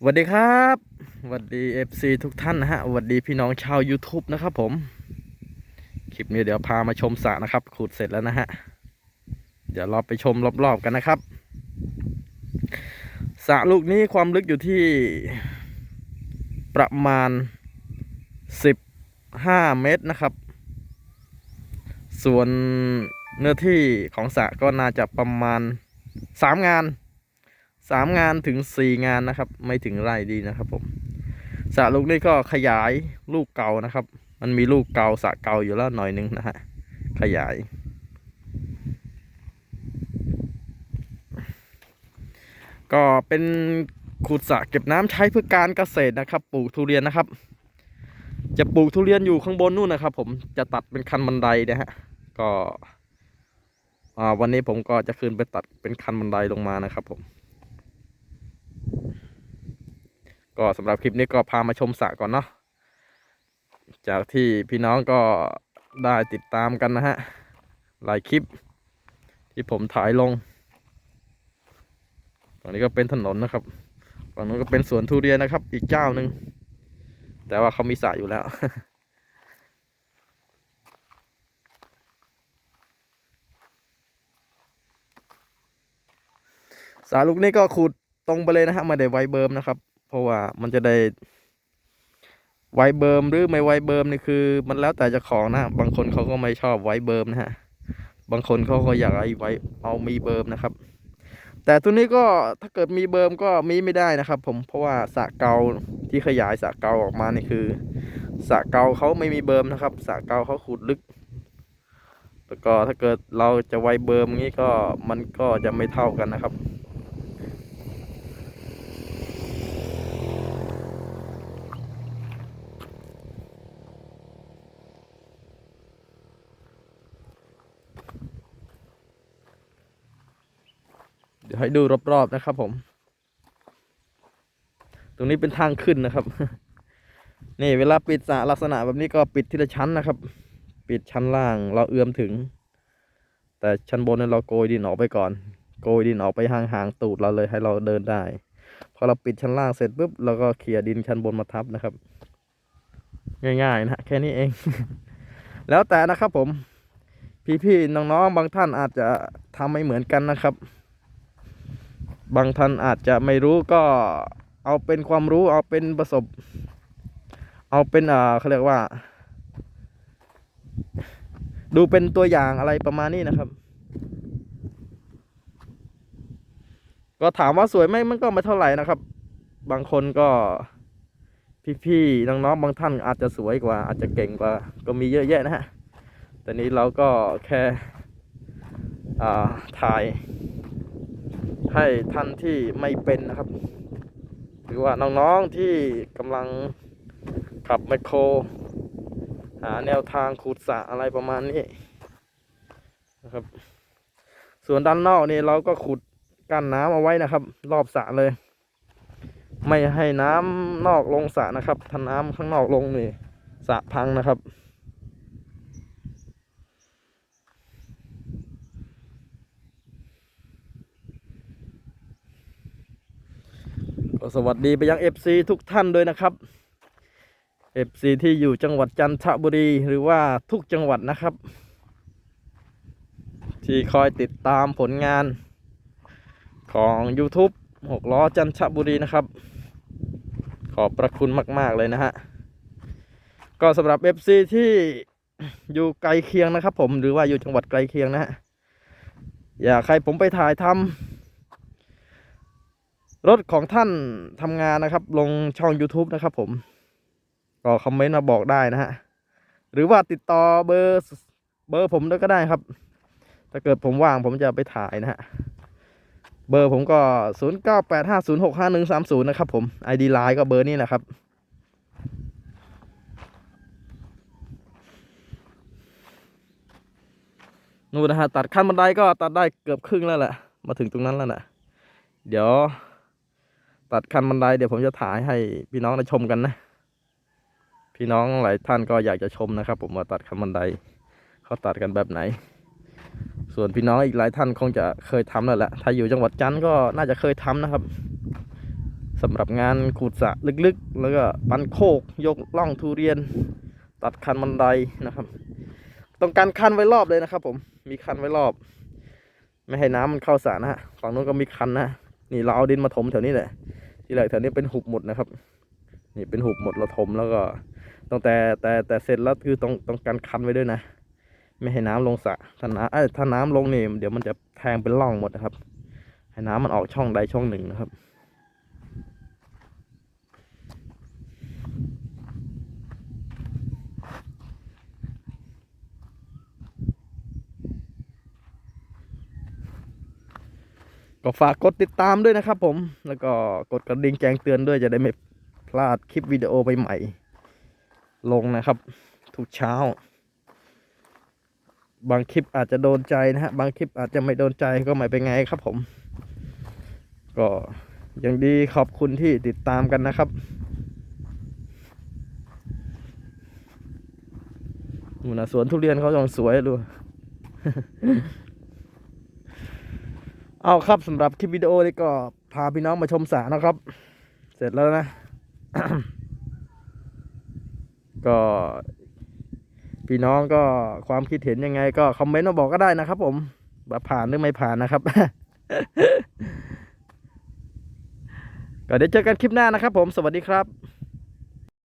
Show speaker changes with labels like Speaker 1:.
Speaker 1: สวัสดีครับสวัสดี FC ทุกท่านนะฮะสวัสดีพี่น้องชาว YouTube นะครับผม คลิปนี้เดี๋ยวพามาชมสระนะครับ ขุดเสร็จแล้วนะฮะ เดี๋ยวเราไปชมรอบๆกันนะครับสระลูกนี้ความลึกอยู่ที่ประมาณ 15 เมตรนะครับ ส่วนเนื้อที่ของสระก็น่าจะประมาณ 3 งาน สามงานถึงสี่งานนะครับ ไม่ถึงไร่ดีนะครับผมสระลูกนี่ก็ขยายลูกเก่านะครับ มันมีลูกเก่าสระเก่าอยู่แล้วหน่อยนึงนะฮะขยาย ก็เป็นขุดสระเก็บน้ำใช้เพื่อการเกษตรนะครับ ปลูกทุเรียนนะครับ จะปลูกทุเรียนอยู่ข้างบนนู่นนะครับ ผมจะตัดเป็นคันบันไดนะฮะก็วันนี้ผมก็จะขึ้นไปตัดเป็นคันบันไดลงมานะครับผม ก็สำหรับคลิปนี้ก็พามาชมสระก่อนเนาะจากที่พี่น้องก็ได้ติดตามกันนะฮะหลายคลิป ที่ผมถ่ายลงฝั่งนี้ก็เป็นถนนนะครับฝั่งนู้นก็เป็นสวนทุเรียนนะครับ อีกเจ้าหนึ่งแต่ว่าเขามีสระอยู่แล้วสาลูกนี้ก็ขุดตรงไปเลยนะฮะไม่ได้ไวเบิร์มนะครับ เพราะว่ามันจะได้ไวเบิร์มหรือไม่ไวเบิร์มนี่คือ มันแล้วแต่เจ้าของนะ บางคนเขาก็ไม่ชอบไวเบิร์มนะฮะ บางคนเขาก็อยากไอ้ไวเอามีเบิร์มนะครับ แต่ตัวนี้ก็ถ้าเกิดมีเบิร์มก็มีไม่ได้นะครับ ผมเพราะว่าสะเกาที่ขยายสะเกาออกมานี่คือสะเกาเขาไม่มีเบิร์มนะครับสะเกาเขาขุดลึกแล้วก็ถ้าเกิดเราจะไวเบิร์มงี้ก็มันก็จะไม่เท่ากันนะครับ เดี๋ยวให้ดูรอบๆนะครับผม ตรงนี้เป็นทางขึ้นนะครับ นี่เวลาปิดสระลักษณะแบบนี้ก็ปิดทีละชั้นนะครับ ปิดชั้นล่างเราเอื้อมถึง แต่ชั้นบนนั้นเราโกยดินออกไปก่อน โกยดินออกไปห่างๆตูดเราเลยให้เราเดินได้ พอเราปิดชั้นล่างเสร็จปุ๊บเราก็เขี่ยดินชั้นบนมาทับนะครับ ง่ายๆนะฮะแค่นี้เอง แล้วแต่นะครับผมพี่ๆน้องๆบางท่านอาจจะทำไม่เหมือนกันนะครับ บางท่านอาจจะไม่รู้ก็เอาเป็นความรู้เอาเป็นประสบ เอาเป็นอ่าเขาเรียกว่า ดูเป็นตัวอย่างอะไรประมาณนี้นะครับ ก็ถามว่าสวยไหมมันก็ไม่เท่าไหร่นะครับ บางคนก็พี่ๆน้องๆบางท่านอาจจะสวยกว่า อาจจะเก่งกว่า ก็มีเยอะแยะนะฮะแต่นี้เราก็แค่ถ่าย ให้ท่านที่ไม่เป็นนะครับ หรือว่าน้องๆที่กำลังขับแมโคร หาแนวทางขุดสระอะไรประมาณนี้นะครับ ส่วนด้านนอกนี่เราก็ขุดกั้นน้ำเอาไว้นะครับ รอบสระเลย ไม่ให้น้ำนอกลงสระนะครับถ้าน้ำข้างนอกลงนี่สระพังนะครับ สวัสดีไปยัง FC ทุกท่านด้วยนะครับ FC ที่อยู่จังหวัดจันทบุรีหรือว่าทุกจังหวัดนะครับ ที่คอยติดตามผลงานของ YouTube หกล้อจันทบุรีนะครับ ขอบพระคุณมาก ๆ เลยนะฮะ ก็สำหรับ FC ที่อยู่ไกลเคียงนะครับผมหรือว่าอยู่จังหวัดไกลเคียงนะฮะ อยากให้ผมไปถ่ายทำ รถของท่านทำงานนะครับ ลงช่อง YouTube นะครับผม ก็คอมเมนต์มาบอกได้นะฮะ หรือว่าติดต่อเบอร์เบอร์ผมด้วยก็ได้ครับ ถ้าเกิดผมว่างผมจะไปถ่ายนะฮะ เบอร์ผมก็ 0 9 8 5 0 6 5 1 3 0 นะครับผม ID Line ก็เบอร์นี้แหละครับนู่นนะฮะตัดขั้นบันไดก็ตัดได้เกือบครึ่งแล้วแหละ มาถึงตรงนั้นแล้วนะเดี๋ยว ตัดคันบันไดเดี๋ยวผมจะถ่ายให้พี่น้องได้ชมกันนะ พี่น้องหลายท่านก็อยากจะชมนะครับ ผมว่าตัดคันบันไดเขาตัดกันแบบไหน ส่วนพี่น้องอีกหลายท่านคงจะเคยทำแล้วแหละถ้าอยู่จังหวัดจันทร์ก็น่าจะเคยทำนะครับสำหรับงานขูดสระลึกๆ แล้วก็ปันโคกยกล่องทุเรียน ตัดคันบันไดนะครับต้องการคันไว้รอบเลยนะครับ ผมมีคันไว้รอบ ไม่ให้น้ำมันเข้าสระนะฮะฝั่งนู้นก็มีคันนะนี่เราเอาดินมาถมแถวนี้แหละ ที่แรกแถวนี้เป็นหุบหมดนะครับ นี่เป็นหุบหมดเราถมแล้วก็ตั้งแต่แต่แต่เสร็จแล้วคือต้องต้องการคันไว้ด้วยนะ ไม่ให้น้ำลงสระถ้าน้ำถ้าน้ำลงนี่เดี๋ยวมันจะแทงเป็นร่องหมดนะครับ ให้น้ำมันออกช่องใดช่องหนึ่งนะครับ ก็ฝากกดติดตามด้วยนะครับผม แล้วก็กดกระดิ่งแจ้งเตือนด้วยจะได้ไม่พลาดคลิปวิดีโอใหม่ๆลงนะครับ ทุกเช้า บางคลิปอาจจะโดนใจนะฮะ บางคลิปอาจจะไม่โดนใจก็ไม่เป็นไงครับผม ก็ยังดีขอบคุณที่ติดตามกันนะครับนู่นนะสวนทุเรียนเขายังสวยดู เอาครับสำหรับคลิปวิดีโอนี้ก็พาพี่น้องมาชมสรนะครับ เสร็จแล้วนะ ก็ พี่น้องก็ความคิดเห็นยังไง ก็คอมเมนต์มาบอกก็ได้นะครับ ผมว่าผ่านหรือไม่ผ่านนะครับก็เดี๋ยวเจอกันคลิปหน้านะครับ ผมสวัสดีครับ